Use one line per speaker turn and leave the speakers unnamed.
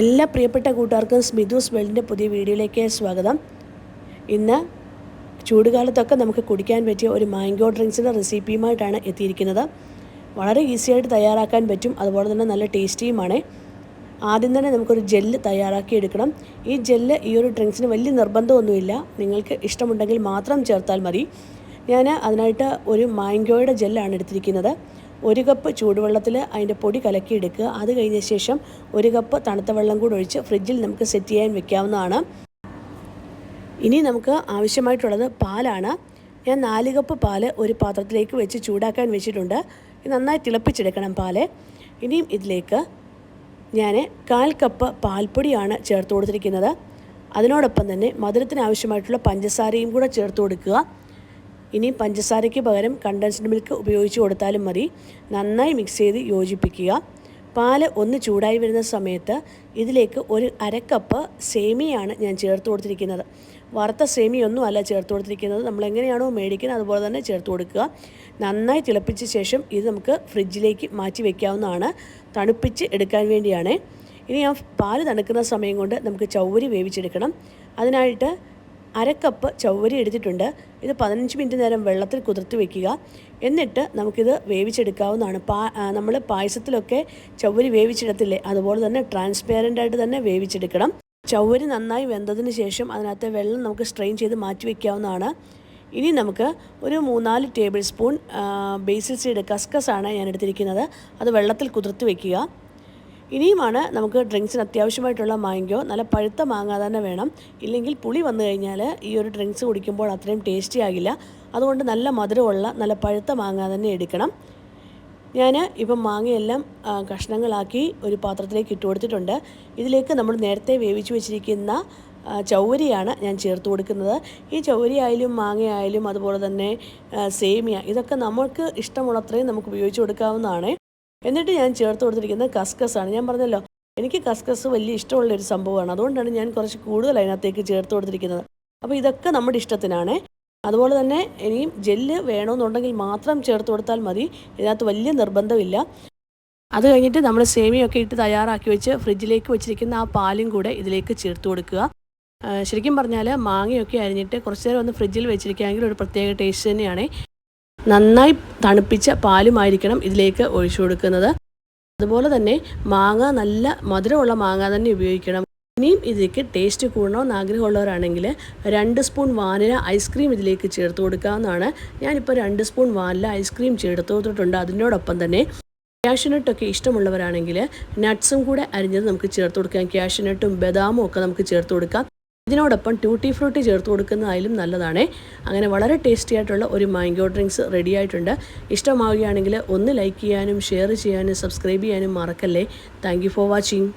എല്ലാ പ്രിയപ്പെട്ട കൂട്ടുകാർക്കും സ്മിതൂസ് വേൾഡിന്റെ പുതിയ വീഡിയോയിലേക്ക് സ്വാഗതം. ഇന്ന് ചൂടുകാലത്തൊക്കെ നമുക്ക് കുടിക്കാൻ പറ്റിയ ഒരു മാംഗോ ഡ്രിങ്ക്സിന്റെ റെസിപ്പിയുമായിട്ടാണ് എത്തിയിരിക്കുന്നത്. വളരെ ഈസി ആയിട്ട് തയ്യാറാക്കാൻ പറ്റും അതുപോലെ തന്നെ നല്ല ടേസ്റ്റിയുമാണ്. ആദ്യം തന്നെ നമുക്കൊരു ജെല്ല് തയ്യാറാക്കി എടുക്കണം ഈ ജെല്ല് ഈ ഒരു ഡ്രിങ്ക്സിന് വലിയ നിർബന്ധമൊന്നുമില്ല. നിങ്ങൾക്ക് ഇഷ്ടമുണ്ടെങ്കിൽ മാത്രം ചേർത്താൽ മതി. ഞാൻ അതിനായിട്ട് ഒരു മാംഗോയുടെ ജെല്ലാണ് എടുത്തിരിക്കുന്നത്. ഒരു കപ്പ് ചൂടുവെള്ളത്തിൽ അതിന്റെ പൊടി കലക്കിയെടുക്കുക. അത് കഴിഞ്ഞ ശേഷം ഒരു കപ്പ് തണുത്ത വെള്ളം കൂടി ഒഴിച്ച് ഫ്രിഡ്ജിൽ നമുക്ക് സെറ്റ് ചെയ്യാൻ വെക്കാവുന്നതാണ്. ഇനി നമുക്ക് ആവശ്യമായിട്ടുള്ളത് പാലാണ്. ഞാൻ നാല് കപ്പ് പാൽ ഒരു പാത്രത്തിലേക്ക് വെച്ച് ചൂടാക്കാൻ വെച്ചിട്ടുണ്ട്. നന്നായി തിളപ്പിച്ചെടുക്കണം പാൽ. ഇനിയും ഇതിലേക്ക് ഞാൻ കാൽ കപ്പ് പാൽപ്പൊടിയാണ് ചേർത്ത് കൊടുത്തിരിക്കുന്നത്. അതിനോടൊപ്പം തന്നെ മധുരത്തിന് ആവശ്യമായിട്ടുള്ള പഞ്ചസാരയും കൂടെ ചേർത്ത് കൊടുക്കുക. ഇനി പഞ്ചസാരയ്ക്ക് പകരം കണ്ടൻസ്ഡ് മിൽക്ക് ഉപയോഗിച്ച് കൊടുത്താലും മതി. നന്നായി മിക്സ് ചെയ്ത് യോജിപ്പിക്കുക. പാൽ ഒന്ന് ചൂടായി വരുന്ന സമയത്ത് ഇതിലേക്ക് ഒരു അരക്കപ്പ് സേമിയാണ് ഞാൻ ചേർത്ത് കൊടുത്തിരിക്കുന്നത്. വറുത്ത സേമിയൊന്നും അല്ല ചേർത്ത് കൊടുത്തിരിക്കുന്നത്. നമ്മൾ എങ്ങനെയാണോ മേടിക്കുന്നത് അതുപോലെ തന്നെ ചേർത്ത് കൊടുക്കുക. നന്നായി തിളപ്പിച്ച ശേഷം ഇത് നമുക്ക് ഫ്രിഡ്ജിലേക്ക് മാറ്റി വയ്ക്കാവുന്നതാണ് തണുപ്പിച്ച് എടുക്കാൻ വേണ്ടിയാണ്. ഇനി ആ പാൽ തണുക്കുന്ന സമയം കൊണ്ട് നമുക്ക് ചൗവരി വേവിച്ചെടുക്കണം. അതിനായിട്ട് അരക്കപ്പ് ചൗവരി എടുത്തിട്ടുണ്ട്. ഇത് പതിനഞ്ച് മിനിറ്റ് നേരം വെള്ളത്തിൽ കുതിർത്ത് വെക്കുക. എന്നിട്ട് നമുക്കിത് വേവിച്ചെടുക്കാവുന്നതാണ്. പാ നമ്മൾ പായസത്തിലൊക്കെ ചൗവരി വേവിച്ചിടത്തില്ലേ? അതുപോലെ തന്നെ ട്രാൻസ്പെയറന്റ് ആയിട്ട് തന്നെ വേവിച്ചെടുക്കണം. ചൗവരി നന്നായി വെന്തതിന് ശേഷം അതിനകത്തെ വെള്ളം നമുക്ക് സ്ട്രെയിൻ ചെയ്ത് മാറ്റി വയ്ക്കാവുന്നതാണ് ഇനി നമുക്ക് ഒരു മൂന്നാൽ ടേബിൾ സ്പൂൺ ബേസിൽ സീഡ് കസ്കസാണ് ഞാൻ എടുത്തിരിക്കുന്നത് അത് വെള്ളത്തിൽ കുതിർത്ത് വെക്കുക. ഇനിയുമാണ് നമുക്ക് ഡ്രിങ്ക്സിന് അത്യാവശ്യമായിട്ടുള്ള മാങ്കോ നല്ല പഴുത്ത മാങ്ങ തന്നെ വേണം. ഇല്ലെങ്കിൽ പുളി വന്നു കഴിഞ്ഞാൽ ഈ ഒരു ഡ്രിങ്ക്സ് കുടിക്കുമ്പോൾ അത്രയും ടേസ്റ്റി ആകില്ല. അതുകൊണ്ട് നല്ല മധുരമുള്ള നല്ല പഴുത്ത മാങ്ങ തന്നെ എടുക്കണം. ഞാൻ ഇപ്പം മാങ്ങയെല്ലാം കഷ്ണങ്ങളാക്കി ഒരു പാത്രത്തിലേക്ക് ഇട്ട് കൊടുത്തിട്ടുണ്ട്. ഇതിലേക്ക് നമ്മൾ നേരത്തെ വേവിച്ച് വെച്ചിരിക്കുന്ന ചൗവരിയാണ് ഞാൻ ചേർത്ത് കൊടുക്കുന്നത്. ഈ ചൗവരി ആയാലും മാങ്ങയായാലും അതുപോലെ തന്നെ സേമിയ ഇതൊക്കെ നമുക്ക് ഇഷ്ടമുള്ളത്രയും നമുക്ക് ഉപയോഗിച്ച് കൊടുക്കാവുന്നതാണ്. എന്നിട്ട് ഞാൻ ചേർത്ത് കൊടുത്തിരിക്കുന്നത് കസ്കസാണ്. ഞാൻ പറഞ്ഞല്ലോ എനിക്ക് കസ്കസ് വലിയ ഇഷ്ടമുള്ള ഒരു സംഭവമാണ്. അതുകൊണ്ടാണ് ഞാൻ കുറച്ച് കൂടുതൽ അതിനകത്തേക്ക് ചേർത്ത് കൊടുത്തിരിക്കുന്നത്. അപ്പോൾ ഇതൊക്കെ നമ്മുടെ ഇഷ്ടത്തിനാണ്. അതുപോലെ തന്നെ ഇനിയും ജെല്ല് വേണമെന്നുണ്ടെങ്കിൽ മാത്രം ചേർത്ത് കൊടുത്താൽ മതി. ഇതിനകത്ത് വലിയ നിർബന്ധമില്ല. അത് കഴിഞ്ഞിട്ട് നമ്മൾ സേമിയൊക്കെ ഇട്ട് തയ്യാറാക്കി വെച്ച് ഫ്രിഡ്ജിലേക്ക് വെച്ചിരിക്കുന്ന ആ പാലും കൂടെ ഇതിലേക്ക് ചേർത്ത് കൊടുക്കുക. ശരിക്കും പറഞ്ഞാൽ മാങ്ങയൊക്കെ അരിഞ്ഞിട്ട് കുറച്ച് നേരം ഒന്ന് ഫ്രിഡ്ജിൽ വെച്ചിരിക്കുകയാണെങ്കിൽ ഒരു പ്രത്യേക ടേസ്റ്റ് തന്നെയാണ്. നന്നായി തണുപ്പിച്ച പാലുമായിരിക്കണം ഇതിലേക്ക് ഒഴിച്ചു കൊടുക്കുന്നത്. അതുപോലെ തന്നെ മാങ്ങ നല്ല മധുരമുള്ള മാങ്ങ തന്നെ ഉപയോഗിക്കണം. ഇനിയും ഇതിലേക്ക് ടേസ്റ്റ് കൂടണമെന്ന് ആഗ്രഹമുള്ളവരാണെങ്കിൽ രണ്ട് സ്പൂൺ വാനില ഐസ്ക്രീം ഇതിലേക്ക് ചേർത്ത് കൊടുക്കാവുന്നതാണ്. ഞാനിപ്പോൾ രണ്ട് സ്പൂൺ വാനില ഐസ്ക്രീം ചേർത്ത് കൊടുത്തിട്ടുണ്ട്. അതിനോടൊപ്പം തന്നെ ക്യാഷ്നട്ടൊക്കെ ഇഷ്ടമുള്ളവരാണെങ്കിൽ നട്ട്സും കൂടെ അരിഞ്ഞത് നമുക്ക് ചേർത്ത് കൊടുക്കാം. ക്യാഷ്നട്ടും ബദാമും ഒക്കെ നമുക്ക് ചേർത്ത് കൊടുക്കാം. ഇതിനോടൊപ്പം ട്യൂട്ടി ഫ്രൂട്ടി ചേർത്ത് കൊടുക്കുന്നതായാലും നല്ലതാണ്. അങ്ങനെ വളരെ ടേസ്റ്റി ആയിട്ടുള്ള ഒരു മാംഗോ ഡ്രിങ്ക്സ് റെഡി ആയിട്ടുണ്ട്. ഇഷ്ടമാവുകയാണെങ്കിൽ ഒന്ന് ലൈക്ക് ചെയ്യാനും ഷെയർ ചെയ്യാനും സബ്സ്ക്രൈബ് ചെയ്യാനും മറക്കല്ലേ. Thank for watching